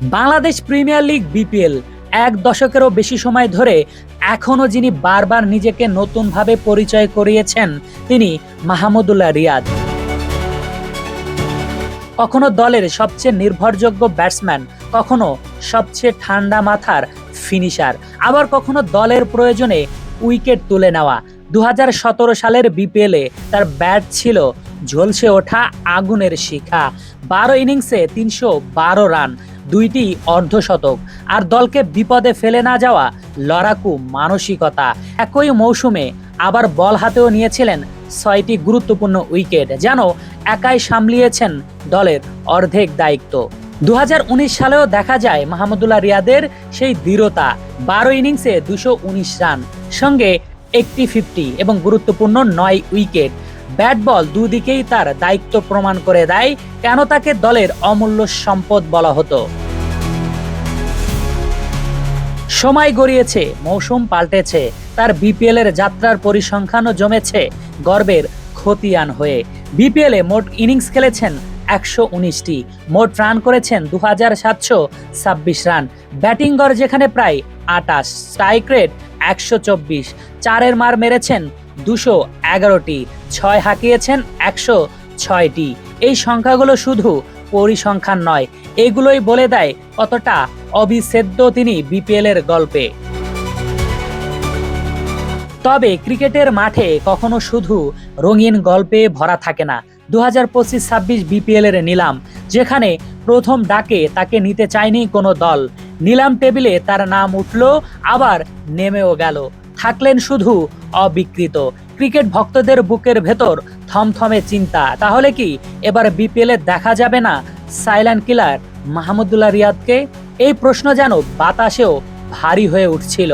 Bangladesh premier league BPL এক দশকেরও বেশি সময় ধরে এখনও যিনি বারবার নিজেকে নতুনভাবে পরিচয় করিয়েছেন, তিনি মাহমুদুল্লাহ রিয়াদ। কখনো দলের সবচেয়ে নির্ভরযোগ্য ব্যাটসম্যান, কখনো সবচেয়ে ঠান্ডা মাথার ফিনিশার, আবার কখনো দলের প্রয়োজনে উইকেট তুলে নেওয়া। দু হাজার সতেরো সালের বিপিএলে তার ব্যাট ছিল ঝলসে ওঠা আগুনের শিখা। বারো ইনিংসে তিনশো বারো রান দুইটি অর্ধশতক। আর দলকে বিপদে ফেলে না যাওয়া লড়াকু মানসিকতা। একই মৌসুমে আবার বল হাতেও নিয়েছিলেন ছয়টি গুরুত্বপূর্ণ উইকেট, যেন একাই সামলিয়েছেন দলের অর্ধেক দায়িত্ব। দু হাজার উনিশ সালেও দেখা যায় মাহমুদুল্লাহ রিয়াদের সেই দৃঢ়তা, বারো ইনিংসে দুশো রান, সঙ্গে একটি ফিফটি এবং গুরুত্বপূর্ণ নয় উইকেট। ব্যাট বল দুদিকেই তার দায়িত্ব প্রমাণ করে দেয় কেন তাকে দলের অমূল্য সম্পদ বলা হতো। সময় গড়িয়েছে, মৌসুম পাল্টেছে, তার বিপিএল এর যাত্রার পরিসংখ্যানও জমেছে, গর্বের খতিয়ান হয়ে। বিপিএল এ মোট ইনিংস খেলেছেন একশো উনিশটি, মোট রান করেছেন দু হাজার সাতশো ছাব্বিশ রান। ব্যাটিং গড় যেখানে প্রায় আটাশ, স্ট্রাইক রেট একশো চব্বিশ, চারের মার মেরেছেন দুশো এগারোটি, ছয় হাঁকিয়েছেন একশো ছয়টি। এই সংখ্যাগুলো শুধু পরিসংখ্যান নয়। এগুলোই বলে দেয় কতটা অবিচ্ছেদ্য তিনি বিপিএল এর গল্পে। তবে ক্রিকেটের মাঠে কখনো শুধু রঙিন গল্পে ভরা থাকে না। দু হাজার পঁচিশ ছাব্বিশ বিপিএল এর নিলাম, যেখানে প্রথম ডাকে তাকে নিতে চায়নি কোনো দল। নিলাম টেবিলে তার নাম উঠল, আবার নেমেও গেল। থাকলেন শুধু অবিকৃত। ক্রিকেট ভক্তদের বুকের ভেতর থমথমে চিন্তা। তাহলে কি এবার বিপিএল দেখা যাবে না সাইলেন্ট কিলার মাহমুদুল্লাহ রিয়াদকে? এই প্রশ্ন যেন বাতাসেও ভারী হয়ে উঠছিল।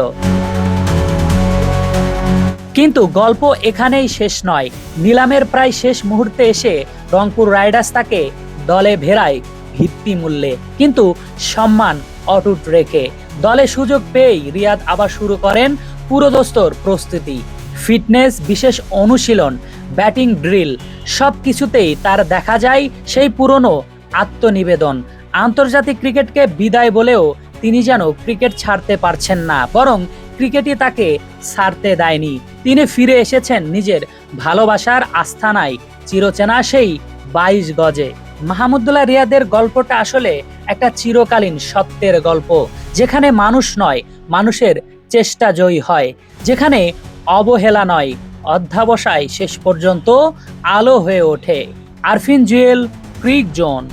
কিন্তু গল্প এখানেই শেষ নয়। নিলামের প্রায় শেষ মুহূর্তে এসে রংপুর রাইডার্স তাকে দলে ভেড়ায় ভিত্তি মূল্যে কিন্তু সম্মান অটুট রেখে। দলে সুযোগ পেয়েই রিয়াদ আবার শুরু করেন পুরোদস্তর প্রস্তুতি। ফিটনেস, বিশেষ অনুশীলন, ব্যাটিং, ড্রিল সব কিছুতেই তার দেখা যায় সেই পুরনো আত্মনিবেদন। আন্তর্জাতিক ক্রিকেটকে বিদায় বলেও তিনি যেন ক্রিকেট ছাড়তে পারছেন না, বরং ক্রিকেটই তাকে ছাড়তে দেয়নি। তিনি ফিরে এসেছেন নিজের ভালোবাসার আস্থানায়, চিরচেনা সেই বাইশ গজে। মাহমুদুল্লাহ রিয়াদের গল্পটা আসলে একটা চিরকালীন সত্যের গল্প, যেখানে মানুষ নয়, মানুষের চেষ্টা জয়ী হয়, যেখানে অবহেলা নয় অধ্যাবসায় শেষ পর্যন্ত আলো হয়ে ওঠে। Arfin Jewel cric zone.